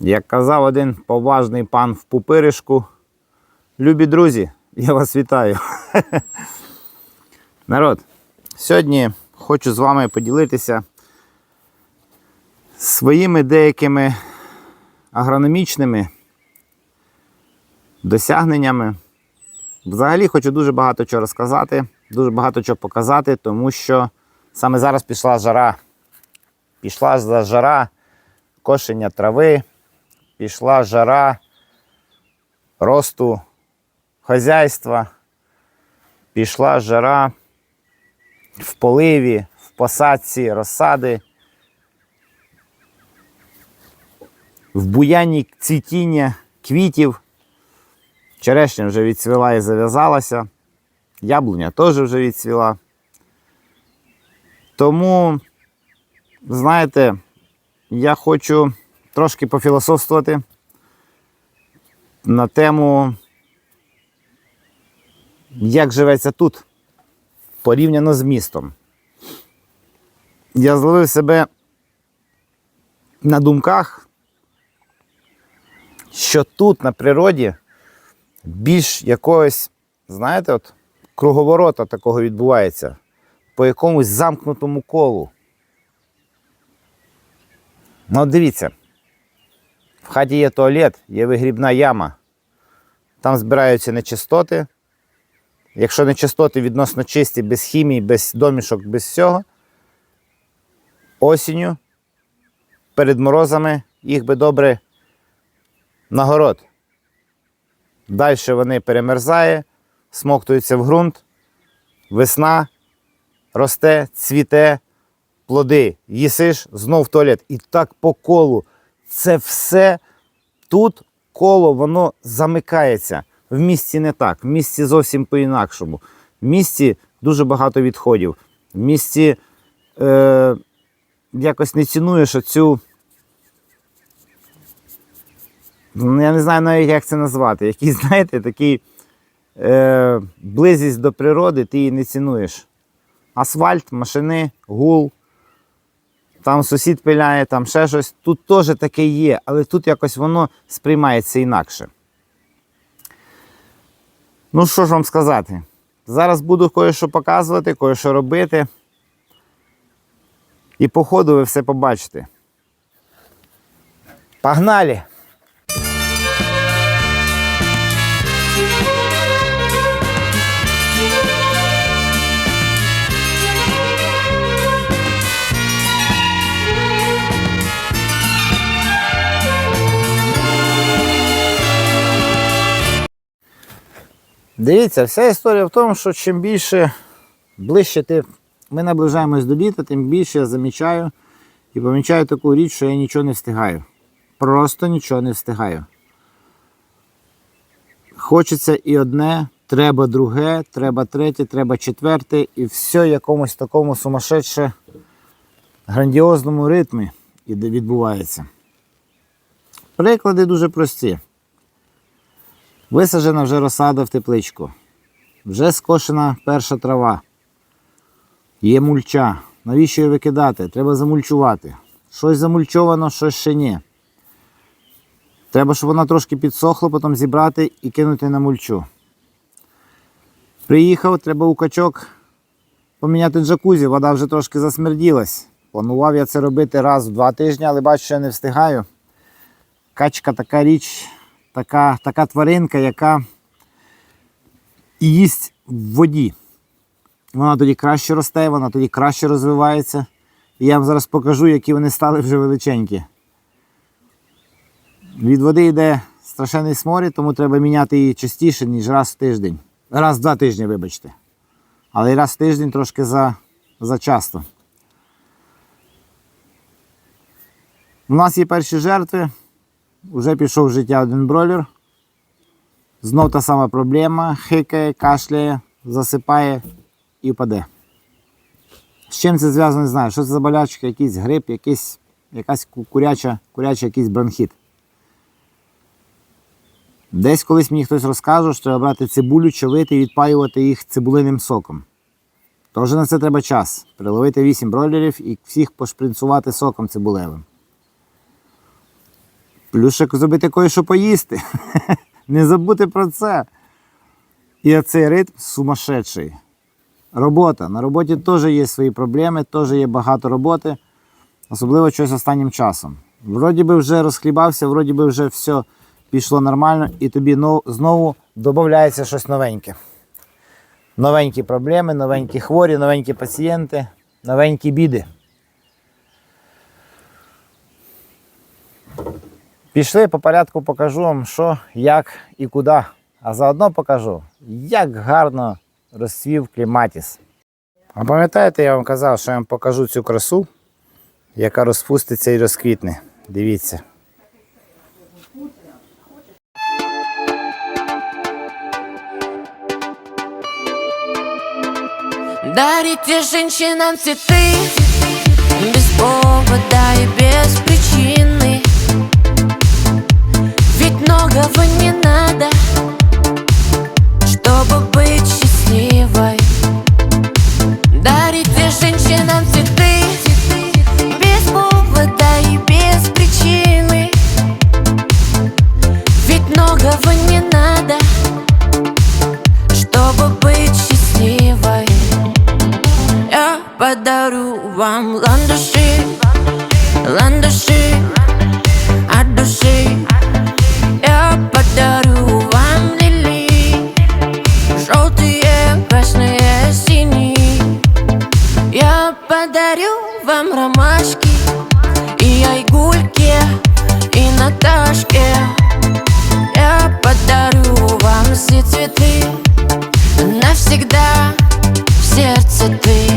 Як казав один поважний пан в пупиришку, любі друзі, я вас вітаю. Народ, сьогодні хочу з вами поділитися своїми деякими агрономічними досягненнями. Взагалі хочу дуже багато чого розказати, дуже багато чого показати, тому що саме зараз пішла жара. Пішла за жара кошення трави, пішла жара росту хазяйства, пішла жара в поливі, в посадці розсади, в буянні цвітіння квітів. Черешня вже відцвіла і зав'язалася, яблуня теж вже відцвіла. Тому, знаєте, я хочу трошки пофілософствувати на тему, як живеться тут порівняно з містом. Я зловив себе на думках, що тут на природі більш якогось, знаєте, от круговорота такого відбувається по якомусь замкнутому колу. Ну, дивіться, в хаті є туалет, є вигрібна яма. Там збираються нечистоти. Якщо нечистоти відносно чисті, без хімії, без домішок, без всього, осінню, перед морозами їх би добре на город. Далі вони перемерзає, смоктуються в ґрунт, весна росте, цвіте, плоди, їсиш, знов туалет. І так по колу. Це все тут коло воно замикається. В місті не так, в місті зовсім по-інакшому. В місті дуже багато відходів. В місті е, якось не цінуєш оцю. ну, Я не знаю навіть, як це назвати. Який, знаєте, такий е, близькість до природи, ти її не цінуєш. Асфальт, машини, гул, там сусід пиляє, там ще щось. Тут теж таке є, але тут якось воно сприймається інакше. Ну, що ж вам сказати? Зараз буду кое-що показувати, кое-що робити. І по ходу ви все побачите. Погнали! Дивіться, вся історія в тому, що чим більше ближче ти, ми наближаємось до літа, тим більше я замічаю і помічаю таку річ, що я нічого не встигаю. Просто нічого не встигаю. Хочеться і одне, треба друге, треба третє, треба четверте, і все в якомусь такому сумасшедше грандіозному ритмі відбувається. Приклади дуже прості. Висаджена вже розсада в тепличку. Вже скошена перша трава. Є мульча. Навіщо її викидати? Треба замульчувати. Щось замульчовано, щось ще ні. Треба, щоб вона трошки підсохла, потім зібрати і кинути на мульчу. Приїхав, треба у качок поміняти джакузі, вода вже трошки засмерділась. Планував я це робити раз в два тижні, але бачу, що я не встигаю. Качка така річ, така, така тваринка, яка їсть в воді. Вона тоді краще росте, вона тоді краще розвивається. І я вам зараз покажу, які вони стали вже величенькі. Від води йде страшенний сморід, тому треба міняти її частіше, ніж раз в тиждень. Раз в два тижні, вибачте. Але раз в тиждень трошки за, за часто. У нас є перші жертви. Уже пішов в життя один бройлер. Знов та сама проблема. Хикає, кашляє, засипає і впаде. З чим це зв'язано, не знаю. Що це за болячка, якийсь грип, якийсь, якась ку- куряча, куряча якийсь бронхіт. Десь колись мені хтось розказував, що треба брати цибулю, човити і відпаювати їх цибулиним соком. Тож на це треба час. Приловити 8 бройлерів і всіх пошпринцувати соком цибулевим. Плюс ще зробити кое-що поїсти. Не забути про це. І оцей ритм сумасшедший. Робота. На роботі теж є свої проблеми, теж є багато роботи, особливо щось останнім часом. Вроді би вже розхлібався, вроді би вже все пішло нормально, і тобі знову додається щось новеньке. Новенькі проблеми, новенькі хворі, новенькі пацієнти, новенькі біди. Пішли по порядку, покажу вам, що, як і куди. А заодно покажу, як гарно розцвів кліматіс. А пам'ятаєте, я вам казав, що я вам покажу цю красу, яка розпуститься і розквітне. Дивіться. Дарите женщинам цветы Без повода и без причины многого не надо Чтобы быть счастливой. Дарите женщинам цветы Без повода и без причины. Ведь многого не надо Чтобы быть счастливой. Я подарю вам ландыши, ландыши вам ромашки и айгульке, и Наташке. Я подарю вам все цветы навсегда в сердце ты.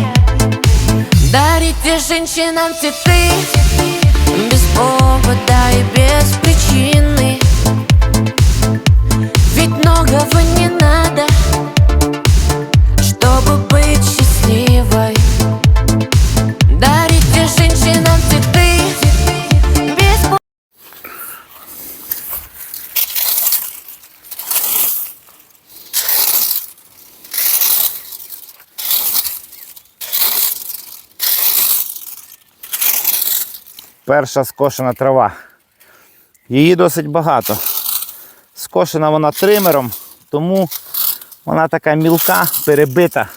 Дарите женщинам цветы Без повода и без причины. Ведь многого не надо Чтобы быть счастливой. Дарите Перша скошена трава. Її досить багато. Скошена вона тримером, тому вона така мілка, перебита.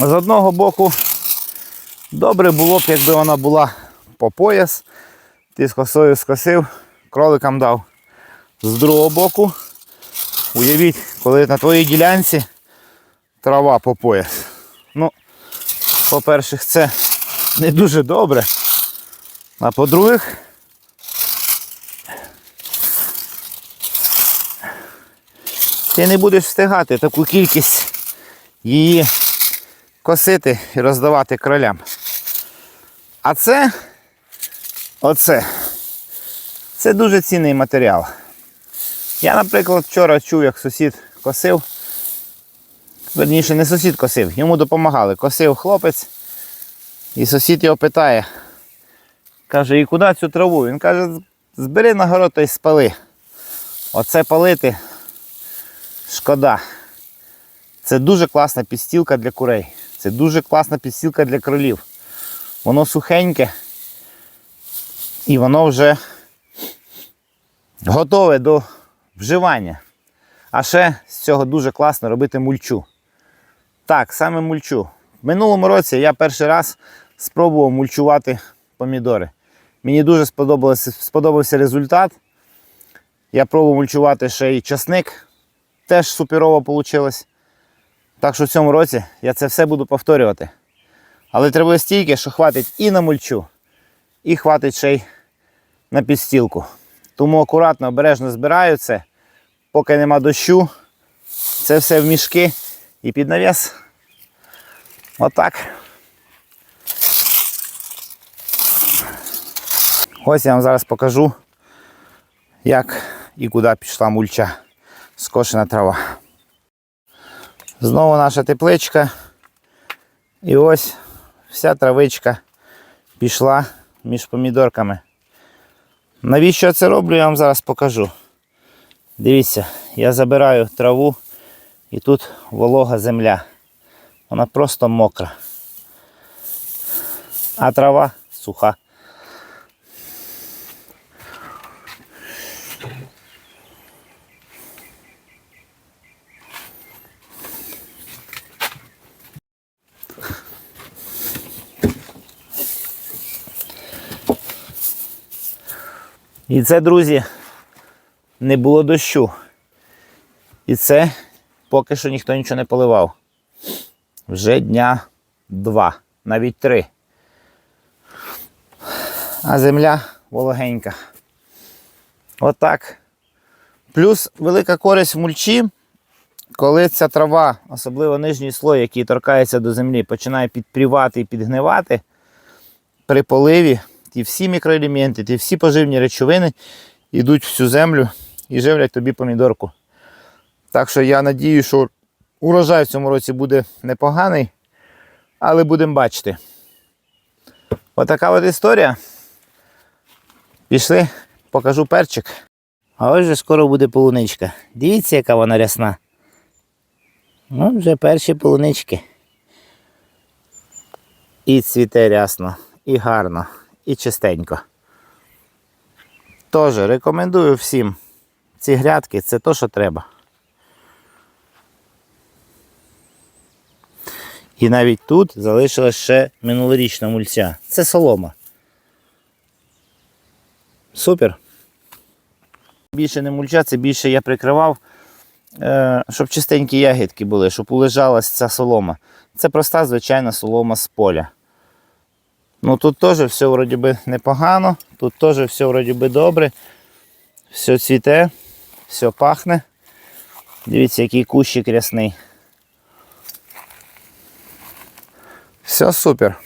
З одного боку, добре було б, якби вона була по пояс. Ти з косою скосив, кроликам дав. З другого боку, уявіть, коли на твоїй ділянці трава по пояс. Ну, по-перше, це не дуже добре. А по-друге, ти не будеш встигати таку кількість її косити і роздавати кролям. А це, оце, це дуже цінний матеріал. Я, наприклад, вчора чув, як сусід косив. Верніше, не сусід косив, йому допомагали. Косив хлопець. І сусід його питає, каже, і куди цю траву? Він каже, збери на город та й спали. Оце палити шкода. Це дуже класна підстілка для курей. Це дуже класна підстілка для кролів. Воно сухеньке і воно вже готове до вживання. А ще з цього дуже класно робити мульчу. Так, саме мульчу. В минулому році я перший раз спробував мульчувати помідори. Мені дуже сподобався, результат. Я пробував мульчувати ще й часник. Теж суперово вийшло. Так що в цьому році я це все буду повторювати. Але треба стільки, що хватить і на мульчу, і хватить ще й на підстілку. Тому акуратно, обережно збираю це, поки нема дощу. Це все в мішки і під навіс. Отак. Ось я вам зараз покажу, як і куди пішла мульча скошена трава. Знову наша тепличка. І ось вся травичка пішла між помідорками. Навіщо я це роблю, я вам зараз покажу. Дивіться, я забираю траву і тут волога земля. Вона просто мокра. А трава суха. І це, друзі, не було дощу. І це поки що ніхто нічого не поливав. Вже дня два, навіть три. А земля вологенька. Отак. Плюс велика користь в мульчі, коли ця трава, особливо нижній слой, який торкається до землі, починає підпрівати і підгнивати при поливі, ті всі мікроелементи, ті всі поживні речовини йдуть в цю землю і живлять тобі помідорку. Так що я надію, що урожай в цьому році буде непоганий, але будемо бачити. Отака от історія. Пішли, покажу перчик. А ось же скоро буде полуничка. Дивіться, яка вона рясна. Ну, вже перші полунички. І цвіте рясно, і гарно, і чистенько. Тож рекомендую всім ці грядки, це то, що треба. І навіть тут залишилась ще минулорічна мульця. Це солома. Супер. Більше не мульча, це більше я прикривав, е, щоб чистенькі ягідки були, щоб улежалась ця солома. Це проста, звичайна солома з поля. Ну тут теж все вроді би непогано, тут теж все вроді би добре. Все цвіте, все пахне. Дивіться, який кущик рясний. Все супер.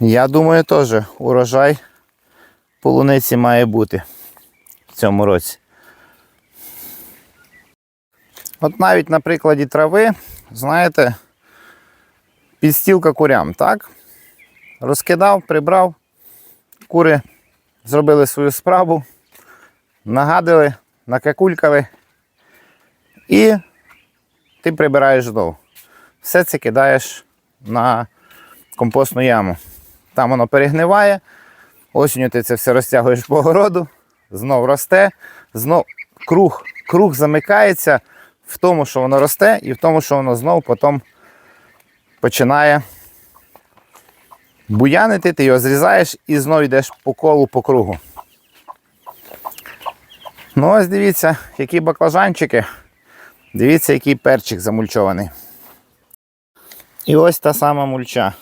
Я думаю, теж урожай полуниці має бути в цьому році. От навіть на прикладі трави, знаєте, підстілка курям, так? Розкидав, прибрав, кури зробили свою справу, нагадили, накакулькали і ти прибираєш знову. Все це кидаєш на компостну яму. Там воно перегниває, осінню ти це все розтягуєш по городу, знов росте, знов круг, круг замикається в тому, що воно росте, і в тому, що воно знов потім починає буянити, ти його зрізаєш і знов йдеш по колу, по кругу. Ну ось дивіться, які баклажанчики. Дивіться, який перчик замульчований. І ось та сама мульча.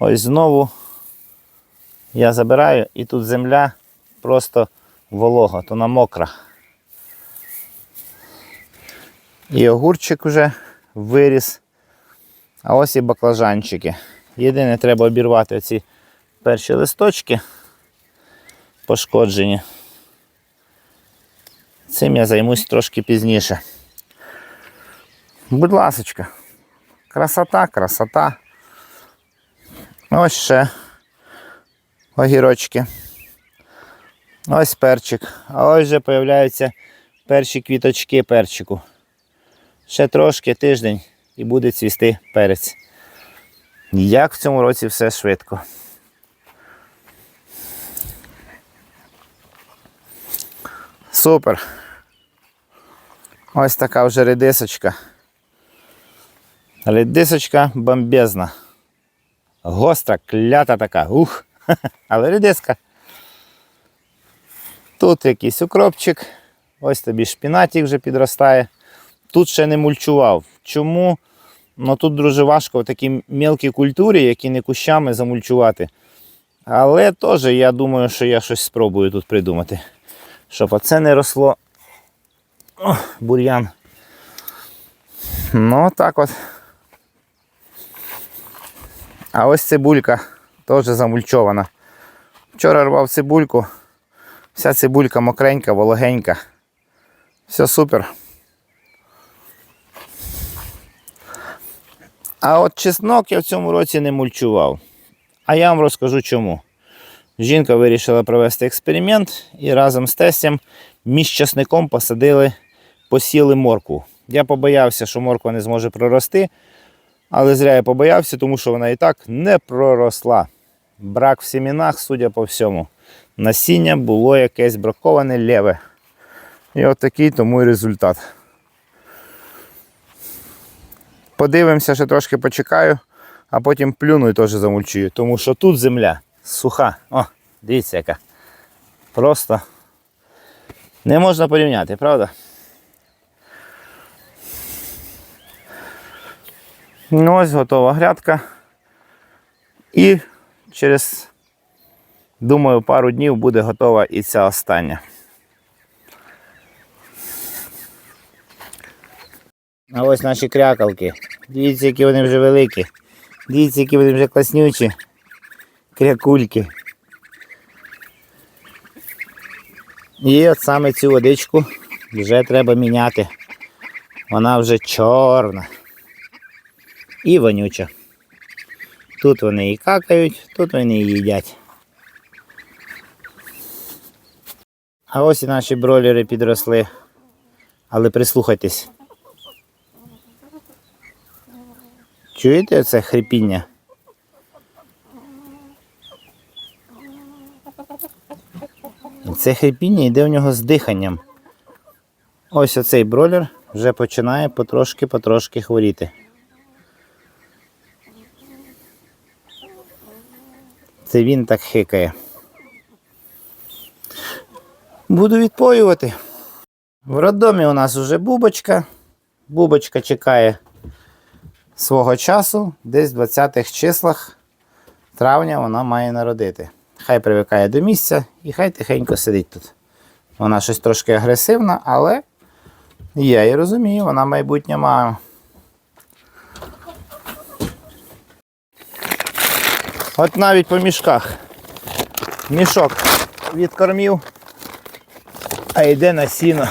Ось знову я забираю, і тут земля просто волога, то вона мокра. І огурчик вже виріс. А ось і баклажанчики. Єдине, треба обірвати оці перші листочки пошкоджені. Цим я займусь трошки пізніше. Будь ласочка. Красота, красота. Ось ще огірочки. Ось перчик. А ось вже з'являються перші квіточки перчику. Ще трошки тиждень і буде цвісти перець. Як в цьому році все швидко. Супер. Ось така вже редисочка. Редисочка бомбезна. Гостра, клята така. Ух. Але редиска. Тут якийсь укропчик. Ось тобі шпінатик вже підростає. Тут ще не мульчував. Чому? Ну тут дуже важко в такій мілкій культурі, які не кущами замульчувати. Але теж я думаю, що я щось спробую тут придумати. Щоб оце не росло. О, бур'ян. Ну, так от. А ось цибулька теж замульчована. Вчора рвав цибульку. Вся цибулька мокренька, вологенька. Все супер. А от чеснок я в цьому році не мульчував. А я вам розкажу чому. Жінка вирішила провести експеримент і разом з тестем між часником посадили, посіли моркву. Я побоявся, що морква не зможе прорости, але зря я побоявся, тому що вона і так не проросла. Брак в сімінах, судя по всьому. Насіння було якесь браковане ліве. І от такий тому і результат. Подивимося, ще трошки почекаю, а потім плюну і теж замульчую, тому що тут земля суха. О, Дивіться, яка. Просто не можна порівняти, правда? Ну, ось готова грядка. І через, думаю, пару днів буде готова і ця остання. А ось наші крякалки. Дивіться, які вони вже великі. Дивіться, які вони вже класнючі. Крякульки. І от саме цю водичку вже треба міняти. Вона вже чорна і вонюча. Тут вони і какають, тут вони і їдять. А ось і наші бройлери підросли. Але прислухайтесь. Чуєте це хрипіння? Це хрипіння йде у нього з диханням. Ось оцей бройлер вже починає потрошки-потрошки хворіти. Це він так хикає. Буду відпоювати. В роддомі у нас вже бубочка. Бубочка чекає свого часу, десь в 20-х числах травня вона має народити. Хай привикає до місця і хай тихенько сидить тут. Вона щось трошки агресивна, але я її розумію, вона майбутня мама. От навіть по мішках. Мішок відкормів, а йде на сіно.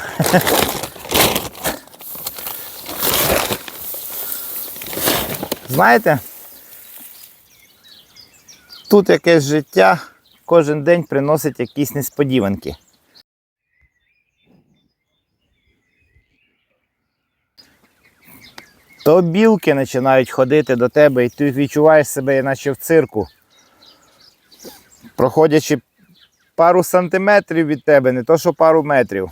Знаєте, тут якесь життя кожен день приносить якісь несподіванки. То білки починають ходити до тебе, і ти відчуваєш себе, наче в цирку. Проходячи пару сантиметрів від тебе, не то що пару метрів.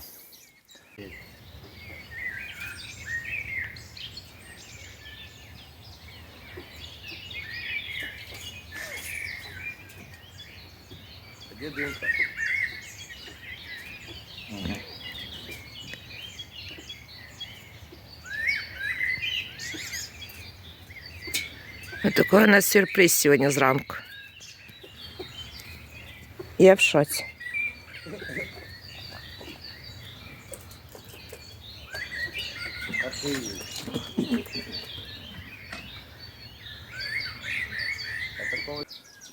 Вот у нас сюрприз сегодня зранку. Я в шоці.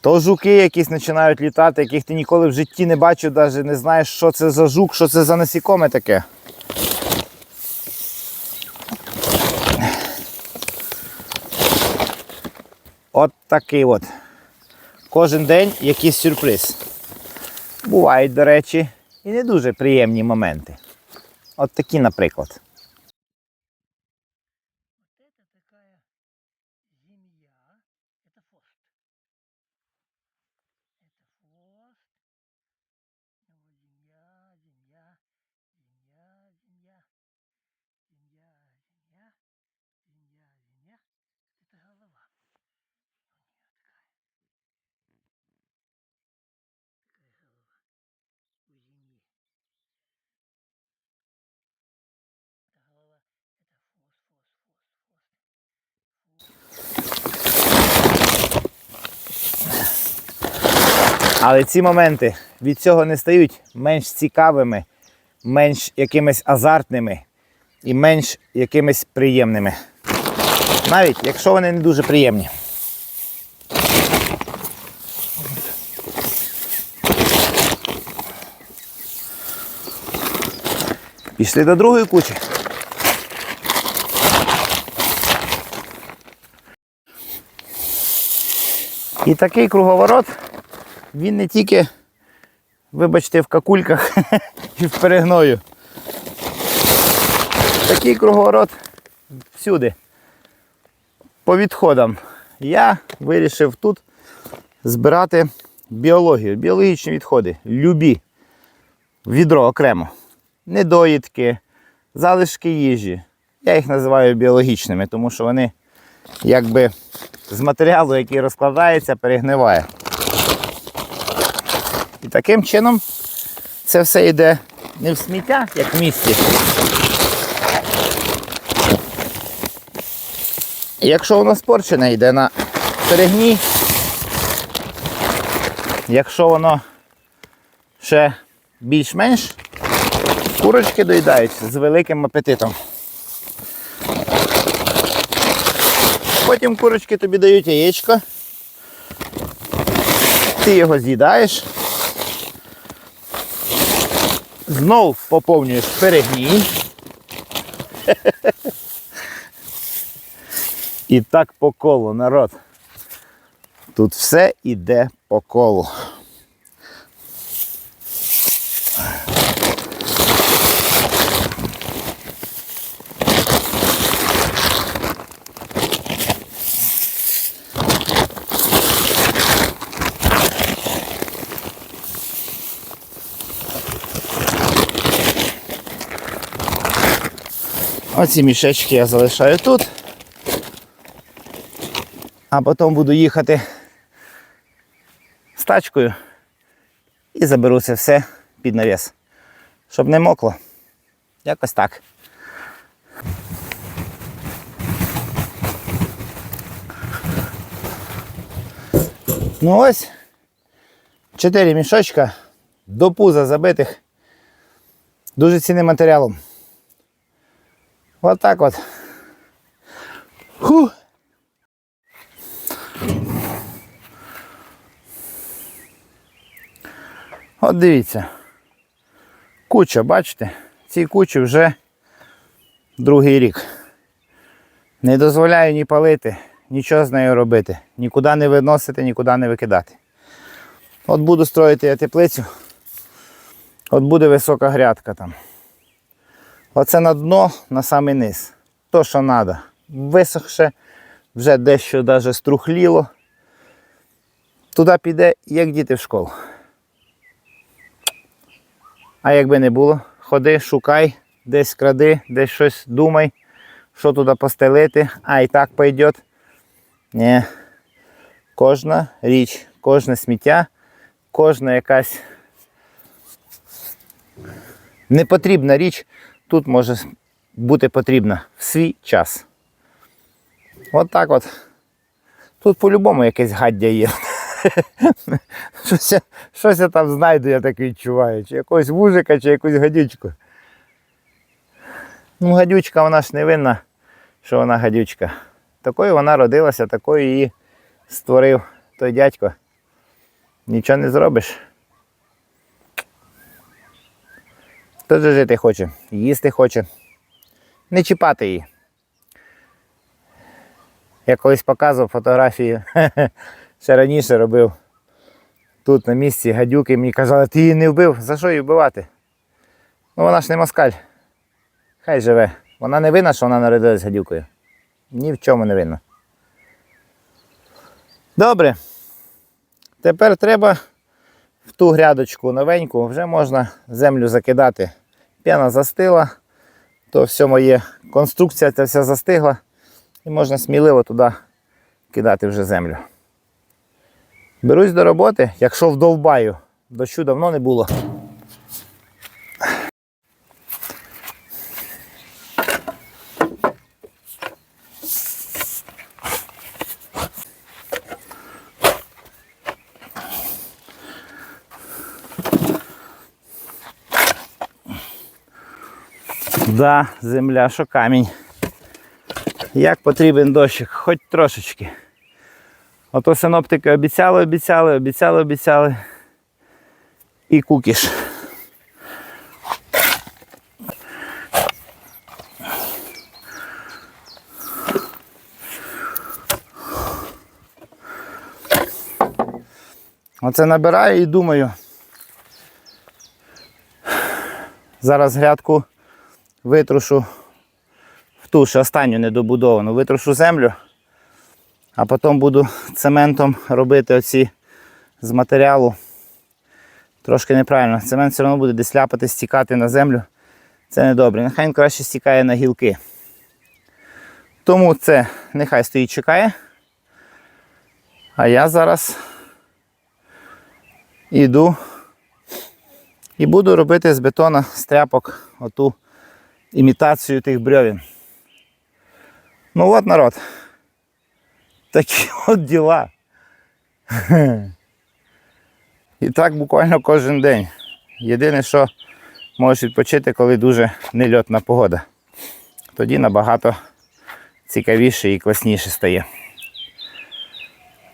То жуки якісь починають літати, яких ти ніколи в житті не бачив, навіть не знаєш, що це за жук, що це за насікоме таке. От такий от. Кожен день якийсь сюрприз. Бувають, до речі, і не дуже приємні моменти. От такі, наприклад. Але ці моменти від цього не стають менш цікавими, менш якимись азартними і менш якимись приємними. Навіть якщо вони не дуже приємні. Пішли до другої кучі. І такий круговорот він не тільки, вибачте, в какульках і в перегною. Такий круговорот всюди. По відходам. Я вирішив тут збирати біологію, біологічні відходи, любі. Відро окремо. Недоїдки, залишки їжі. Я їх називаю біологічними, тому що вони якби з матеріалу, який розкладається, перегниває. І таким чином це все йде не в сміття, як в місті. Якщо воно спорчене, йде на перегній. Якщо воно ще більш-менш, курочки доїдають з великим апетитом. Потім курочки тобі дають яєчко. Ти його з'їдаєш. Знов поповнюєш перегній. І так по колу, народ. Тут все йде по колу. Оці мішечки я залишаю тут. А потім буду їхати з тачкою і заберу це все під навіс. Щоб не мокло. Якось так. Ну ось. Чотири мішочка до пуза забитих. Дуже цінним матеріалом. От так от. Фух. От дивіться. Куча, бачите? Цій кучі вже другий рік. Не дозволяю ні палити, нічого з нею робити. Нікуди не виносити, нікуди не викидати. От буду строїти я теплицю. От буде висока грядка там. Оце на дно, на самий низ. То, що треба. Висохше, вже дещо даже струхліло. Туди піде, як діти в школу. А якби не було, ходи, шукай, десь кради, десь щось думай, що туди постелити, а і так пойдет. Ні. Кожна річ, кожне сміття, кожна якась непотрібна річ тут може бути потрібна в свій час. От так от. Тут по-любому якесь гаддя є. Щось, я- щось я там знайду, я так відчуваю. Чи якогось вужика, чи якусь гадючку. Ну, гадючка вона ж не винна, що вона гадючка. Такою вона родилася, такою її створив той дядько. Нічого не зробиш. Же жити хоче, їсти хоче. Не чіпати її. Я колись показував фотографії, ще раніше робив тут на місці гадюки. Мені казали, ти її не вбив, за що її вбивати? Ну вона ж не москаль. Хай живе. Вона не винна, що вона народилась гадюкою. Ні в чому не винна. Добре. Тепер треба в ту грядочку новеньку вже можна землю закидати. П'яна застила, то все моє конструкція ця вся застигла. І можна сміливо туди кидати вже землю. Берусь до роботи, якщо вдовбаю, дощу давно не було. Да, земля, що камінь. Як потрібен дощик, хоч трошечки. Ото синоптики обіцяли, обіцяли, обіцяли, обіцяли. І кукіш. Оце набираю і думаю. Зараз грядку витрушу в ту ще останню недобудовану, витрушу землю, а потім буду цементом робити оці з матеріалу. Трошки неправильно. Цемент все одно буде десь ляпати, стікати на землю. Це не добре. Нехай він краще стікає на гілки. Тому це нехай стоїть чекає. А я зараз іду І буду робити з бетона з тряпок оту імітацію тих брьовін. Ну от народ. Такі от діла. І так буквально кожен день. Єдине, що можеш відпочити, коли дуже нельотна погода. Тоді набагато цікавіше і класніше стає.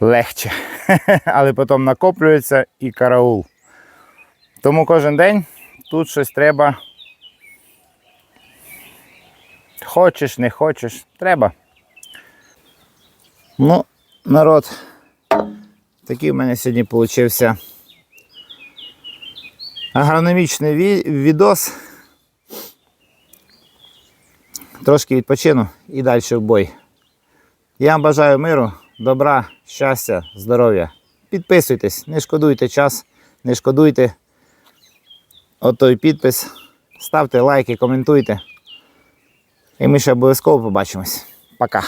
Легче. Але потім накоплюється і караул. Тому кожен день тут щось треба. Хочеш, не хочеш, треба. Ну, народ, такий в мене сьогодні получився агрономічний відос. Трошки відпочину і далі в бой. Я вам бажаю миру, добра, щастя, здоров'я. Підписуйтесь, не шкодуйте час, не шкодуйте отой підпис. Ставте лайки, коментуйте. І ми ще обов'язково побачимось. Пока.